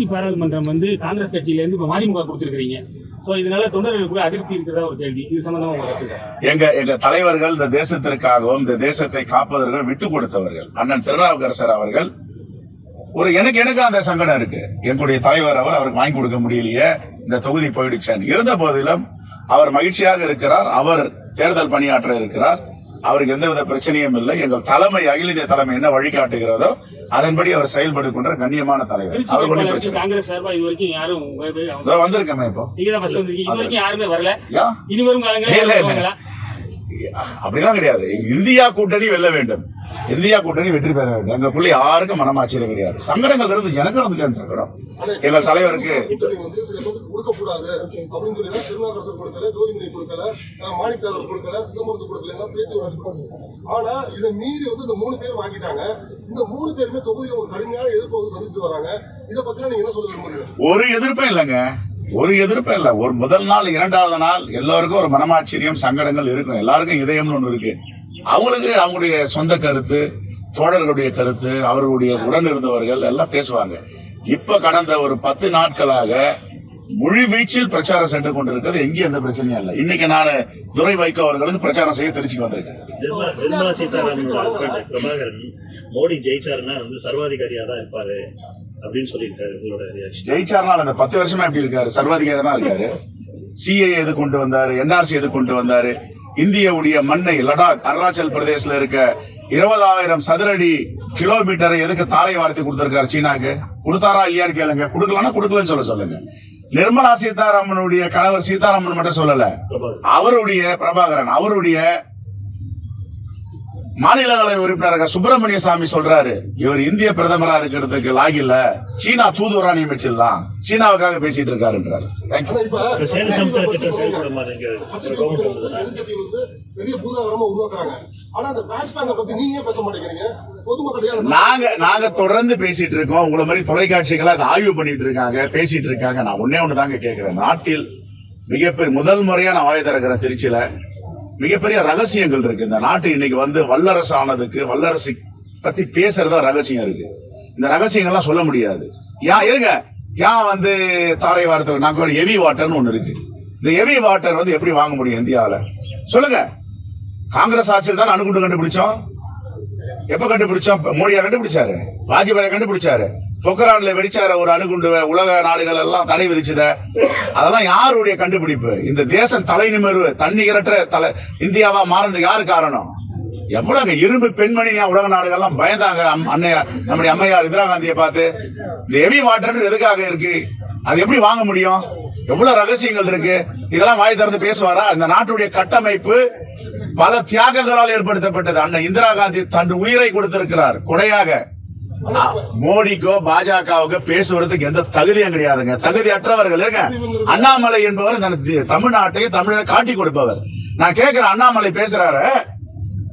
திருச்சி பாராளுமன்றம் வந்து காங்கிரஸ் கட்சியிலேருந்து இப்போ மதிமுக கொடுத்திருக்கீங்க ஸோ இதனால தொண்டர்களுக்கு அதிருப்தி இருக்கிறதா ஒரு கேள்வி. இது சம்பந்தமா உங்க எங்க எங்க தலைவர்கள் இந்த தேசத்திற்காகவும் இந்த தேசத்தை காப்பதற்கும் விட்டு கொடுத்தவர்கள். அண்ணன் திருநாவுக்கரசர் அவர்கள் ஒரு எனக்கு எனக்கு அந்த சங்கடம் இருக்கு. எங்களுடைய தலைவர் அவர் அவருக்கு வாங்கி கொடுக்க முடியலையே இந்த தொகுதி போயிடுச்சேன் இருந்த போதிலும் அவர் மகிழ்ச்சியாக இருக்கிறார் அவர் தேர்தல் பணியாற்ற இருக்கிறார். அவருக்கு எந்தவித பிரச்சனையும் இல்லை. எங்கள் தலைமை அகில இந்திய தலைமை என்ன வழிகாட்டுகிறதோ அதன்படி அவர் செயல்படுகின்ற கண்ணியமான தலைவர். அவர் ஒன்றும் பிரச்சனை. காங்கிரஸ் சார்பா இது வரைக்கும் யாரும் வந்திருக்கேன் இப்போ. இது வரைக்கும் யாருமே வரல. இனி வரும் காலங்களில்? அப்படிலாம் கிடையாது. இந்தியா கூட்டணி வெல்ல வேண்டும். இந்தியா கூட்டணி வெற்றி பெற வேண்டும். பிள்ளை யாருக்கும் மனமாச்சரியம் கிடையாது. சங்கடங்கள் இருந்து எனக்கு இருந்துச்சு சங்கடம் எங்கள் தலைவருக்கு கூட்டணி அப்படின்னு சொல்லி தான் திருநாவுக்கரசர் கொடுக்கல ஜோதிமணி கொடுக்கல மாணிக்காளர் கொடுக்கல சிதம்பரத்து கொடுக்கல எல்லாம் பேச்சு நடக்குது. ஆனா இதை மீறி வந்து இந்த மூணு பேர் வாங்கிட்டாங்க இந்த மூணு பேருமே தொகுதியில ஒரு கடுமையான எதிர்ப்பு வந்து சந்திச்சு வராங்க இதை பத்தி நீங்க என்ன சொல்ல விரும்புறீங்க ஒரு எதிர்ப்பும் இல்லைங்க. ஒரு எதிர்ப்பும் இல்லை. ஒரு முதல் நாள் இரண்டாவது நாள் எல்லோருக்கும் ஒரு மனமாச்சரியம் சங்கடங்கள் இருக்கும். எல்லாருக்கும் இதயம்னு ஒன்று இருக்கு. அவங்களுக்கு அவங்களுடைய சொந்த கருத்து தோழர்களுடைய கருத்து அவர்களுடைய உடன் இருந்தவர்கள் எல்லாம் பேசுவாங்க. இப்ப கடந்த ஒரு பத்து நாட்களாக முழு வீச்சில் பிரச்சாரம் சென்று கொண்டிருக்கிறது. எங்கேயும் எந்த பிரச்சனையும் இல்லை. இன்னைக்கு நான் துரை வைகோ அவர்களுக்கு பிரச்சாரம் செய்ய திருச்சிக்கு வந்திருக்கேன். நிர்மலா பிரபாகரன் மோடி ஜெயிச்சாருன்னா வந்து சர்வாதிகாரியா தான் இருப்பாரு அப்படின்னு சொல்லியிருக்காரு உங்களோட ஜெயிச்சார்னால் அந்த பத்து வருஷமா எப்படி இருக்காரு? சர்வாதிகாரி தான் இருக்காரு. சிஏ எது கொண்டு வந்தாரு? என்ஆர்சி எது கொண்டு வந்தாரு? இந்தியவுடைய மண்ணை லடாக் அருணாச்சல் பிரதேசல இருக்க இருபதாயிரம் சதுரடி கிலோமீட்டரை எதுக்கு தாரை வார்த்தை கொடுத்திருக்காரு சீனாக்கு? கொடுத்தாரா இல்லையான்னு கேளுங்க. கொடுக்கலன்னா கொடுக்கலன்னு சொல்ல சொல்லுங்க. நிர்மலா சீதாராமனுடைய கணவர் சீதாராமன் மட்டும் சொல்லல. அவருடைய பிரபாகரன் அவருடைய மாநிலங்களவை உறுப்பினராக சுப்பிரமணிய சாமி சொல்றாரு இவர் இந்திய பிரதமரா இருக்கிறதுக்கு லாகில்ல சீனா தூதுவரா நியமிச்சிடலாம். சீனாவுக்காக பேசிட்டு இருக்காருன்றாரு. நாங்க நாங்க தொடர்ந்து பேசிட்டு இருக்கோம். உங்களை மாதிரி தொலைக்காட்சிகளை அதை ஆய்வு பண்ணிட்டு இருக்காங்க பேசிட்டு இருக்காங்க. நான் ஒன்னே ஒண்ணு தாங்க கேட்கிறேன் நாட்டில் மிகப்பெரிய முதல் முறையா நான் வாய திறக்கிறேன் திருச்சியில மிகப்பெரிய ரகசியங்கள் இருக்கு. இந்த நாட்டு இன்னைக்கு வந்து வல்லரசு ஆனதுக்கு வல்லரசு பத்தி பேசுறதா ரகசியம் இருக்கு. இந்த ரகசியங்கள்லாம் சொல்ல முடியாது. ஏன் இருங்க. ஏன் வந்து தாரை வார்த்தை நாங்க ஒரு ஹெவி வாட்டர்னு ஒண்ணு இருக்கு. இந்த ஹெவி வாட்டர் வந்து எப்படி வாங்க முடியும் இந்தியாவில்? சொல்லுங்க. காங்கிரஸ் ஆட்சியில் தான் அணுகுண்டு கண்டுபிடிச்சோம்? எப்ப கண்டுபிடிச்சோம்? மோடியா கண்டுபிடிச்சாரு? வாஜ்பாய் கண்டுபிடிச்சாரு? பொக்கரான்ல வெடிச்சார ஒரு அணுகுண்டு உலக நாடுகள் எல்லாம் தடை விதிச்சத. அதெல்லாம் யாருடைய கண்டுபிடிப்பு? இந்த தேசம் தலை நிமிர்வு தண்ணீரற்ற தலை இந்தியாவா மாறதுக்கு யாரு காரணம்? எவ்வளவு இரும்பு பெண்மணி உலக நாடுகள்லாம் பயந்தாங்க அம்- அன்னைய நம்முடைய அம்மையார் இந்திரா காந்தியை பார்த்து. இந்த ஹெவி வாட்டர் எதுக்காக இருக்கு? அது எப்படி வாங்க முடியும்? எவ்வளவு ரகசியங்கள் இருக்கு? இதெல்லாம் வாய் திறந்து பேசுவாரா? இந்த நாட்டுடைய கட்டமைப்பு பல தியாகங்களால் ஏற்படுத்தப்பட்டது. அண்ணன் இந்திரா காந்தி தன் உயிரை கொடுத்திருக்கிறார் கொடையாக. மோடிக்கோ பாஜகவுக்கோ பேசுவதற்கு எந்த தகுதியும் கிடையாதுங்க. தகுதி அற்றவர்கள் இருங்க. அண்ணாமலை என்பவர் தமிழ்நாட்டையும் தமிழரை காட்டி கொடுப்பவர். நான் கேட்கிறேன் அண்ணாமலை பேசுறாரு.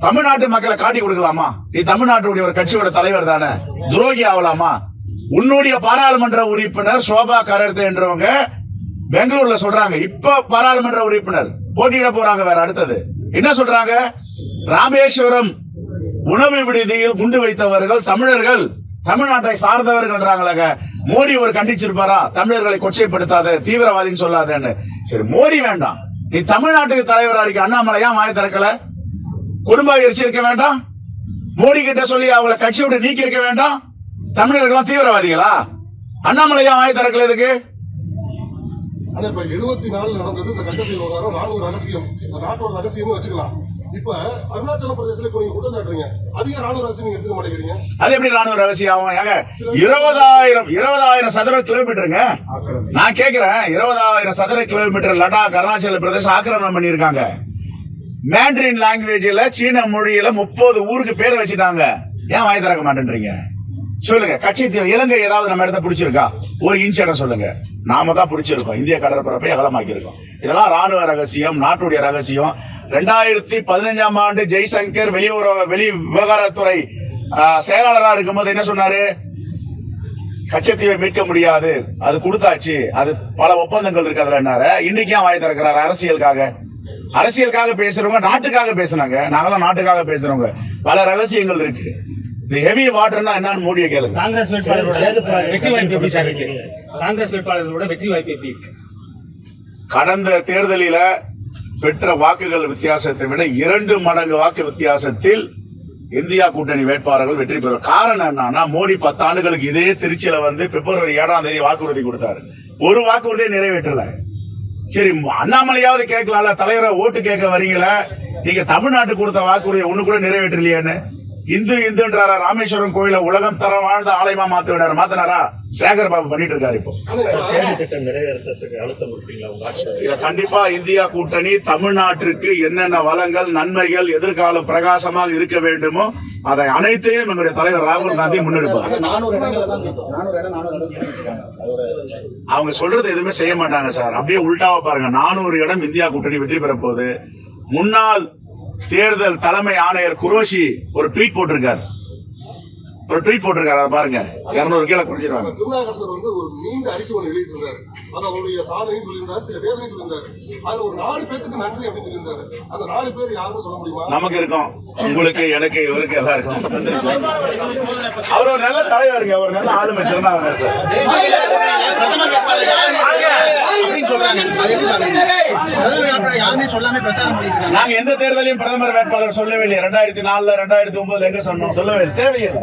தமிழ்நாட்டு மக்களை காட்டி கொடுக்கலாமா? நீ தமிழ்நாட்டுடைய ஒரு கட்சியோட தலைவர் தானே. துரோகி ஆகலாமா உன்னுடைய பாராளுமன்ற உறுப்பினர் சோபா கரர்த்து என்றவங்க பெங்களூர்ல சொல்றாங்க. இப்ப பாராளுமன்ற உறுப்பினர் போட்டியிட போறாங்க வேற அடுத்தது. என்ன சொல்றாங்க? ராமேஸ்வரம் உணவு விடுதியில் குண்டு வைத்தவர்கள் தமிழர்கள் தமிழ்நாட்டை சார்ந்தவர்கள்ன்றாங்களங்க மோடி ஒரு கண்டிச்சிருப்பாரா? தமிழர்களை கொச்சைப்படுத்தாத தீவிரவாதின்னு சொல்லாதேன்னு. சரி மோடி வேண்டாம். நீ தமிழ்நாட்டுக்கு தலைவரா இருக்க அண்ணாமலை ஏன் வாய திறக்கல? குடும்ப எரிச்சி இருக்க வேண்டாம்? மோடி கிட்ட சொல்லி அவங்களை கட்சி விட்டு நீக்கி இருக்க வேண்டாம்? தமிழர்கள்லாம் தீவிரவாதிகளா? அண்ணாமலை ஏன் வாய திறக்கல இதுக்கு? இருபத்தி நாலு நடந்தது இந்த கட்டத்தில் விவகாரம். ராணுவ ரகசியம் இந்த நாட்டோட ரகசியம்னு வச்சுக்கலாம். இப்ப அருணாச்சல பிரதேசத்துல இப்ப நீங்க குற்றம் சாட்டுறீங்க அதிக ராணுவ ரகசியம் நீங்க எடுத்துக்க மாட்டேங்கிறீங்க. அது எப்படி ராணுவ ரகசியம் ஆகும் ஏங்க இருபதாயிரம் இருபதாயிரம் சதுர கிலோமீட்டருங்க. நான் கேக்குறேன் இருபதாயிரம் சதுர கிலோமீட்டர் லடாக் அருணாச்சல பிரதேசம் ஆக்கிரமணம் பண்ணிருக்காங்க மேண்ட்ரின் லாங்குவேஜ்ல சீன மொழியில முப்பது ஊருக்கு பேர் வச்சுட்டாங்க. ஏன் வாய் திறக்க மாட்டேன்றீங்க? சொல்லுங்க கட்சி தீ- இலங்கை ஏதாவது நம்ம இடத்த பிடிச்சிருக்கா? ஒரு இன்ச் இடம் சொல்லுங்க. நாம தான் பிடிச்சிருக்கோம். இந்திய கடற்பரப்பை அகலமாக்கியிருக்கோம். இதெல்லாம் ராணுவ ரகசியம் நாட்டுடைய ரகசியம். ரெண்டாயிரத்தி பதினஞ்சாம் ஆண்டு ஜெய்சங்கர் வெளியுறவு வெளி விவகாரத்துறை செயலாளராக இருக்கும்போது என்ன சொன்னாரு? கச்சத்தீவை மீட்க முடியாது. அது கொடுத்தாச்சு. அது பல ஒப்பந்தங்கள் இருக்கு அதுல என்னார? இன்னைக்கு வாய் திறக்கிறாரு? அரசியலுக்காக. அரசியலுக்காக பேசுறவங்க நாட்டுக்காக பேசுனாங்க. நாங்களாம் நாட்டுக்காக பேசுறவங்க. பல ரகசியங்கள் இருக்கு. இந்த ஹெவி வாட்டர்னா என்னன்னு மோடியை கேளுங்க காங்கிரஸ் வேட்பாளரோட வெற்றி வாய்ப்பு எப்படி சார் இருக்கு? காங்கிரஸ் வேட்பாளர்களோட வெற்றி வாய்ப்பு எப்படி இருக்கு? கடந்த தேர்தலில பெற்ற வாக்குகள் வித்தியாசத்தை விட இரண்டு மடங்கு வாக்கு வித்தியாசத்தில் இந்தியா கூட்டணி வேட்பாளர்கள் வெற்றி பெறும் காரணம் என்னன்னா மோடி பத்து ஆண்டுகளுக்கு இதே திருச்சியில வந்து பிப்ரவரி ஏழாம் தேதி வாக்குறுதி கொடுத்தாரு. ஒரு வாக்குறுதியை நிறைவேற்றல. சரி அண்ணாமலையாவது கேட்கலாம்ல தலைவரை ஓட்டு கேட்க வரீங்களா நீங்க தமிழ்நாட்டுக்கு கொடுத்த வாக்குறுதியை ஒண்ணு கூட நிறைவேற்றலையேன்னு? இந்து இந்துன்றாரா? ராமேஸ்வரம் கோயில உலகம் தரம் வாழ்ந்த ஆலயமா மாத்து விடாரு மாத்தினாரா? சேகர் பாபு பண்ணிட்டு இருக்காரு இப்போ கண்டிப்பா இந்தியா கூட்டணி தமிழ்நாட்டிற்கு என்னென்ன வளங்கள் நன்மைகள் எதிர்காலம் பிரகாசமாக இருக்க வேண்டுமோ அதை அனைத்தையும் எங்களுடைய தலைவர் ராகுல் காந்தி முன்னெடுப்பார். அவங்க சொல்றது எதுவுமே செய்ய மாட்டாங்க சார். அப்படியே உல்டாவா பாருங்க. நானூறு இடம் இந்தியா கூட்டணி வெற்றி பெற போகுது முன்னாள் தேர்தல் தலைமை ஆணையர் குரோஷி ஒரு ட்வீட் போட்டிருக்காரு. ஒரு ட்வீட் போட்டிருக்காரு பாருங்க. இருநூறு கீழே குறைஞ்சிருவாங்க திருநாகரசர் வந்து ஒரு நீண்ட அறிக்கை ஒன்று வெளியிட்டிருந்தாரு. அது அவருடைய சாதனையும் சொல்லியிருந்தாரு சில வேதனையும் சொல்லியிருந்தாரு. அதுல ஒரு நாலு பேருக்கு நன்றி அப்படின்னு சொல்லியிருந்தாரு. அந்த நாலு பேர் யாருன்னு சொல்ல முடியுமா? நமக்கு இருக்கும். உங்களுக்கு எனக்கு இவருக்கு எல்லாருக்கும். அவர் ஒரு நல்ல தலைவருங்க. ஒரு நல்ல ஆளுமை. திருநாவுக்கரசர் சார். நாங்க எந்த தேர்தலையும் பிரதமர் வேட்பாளர் சொல்லவே இல்லை ரெண்டாயிரத்தி நாலுல ரெண்டாயிரத்தி ஒன்பதுல எங்க சொன்னோம்? சொல்லவே இல்லை. தேவையில்லை.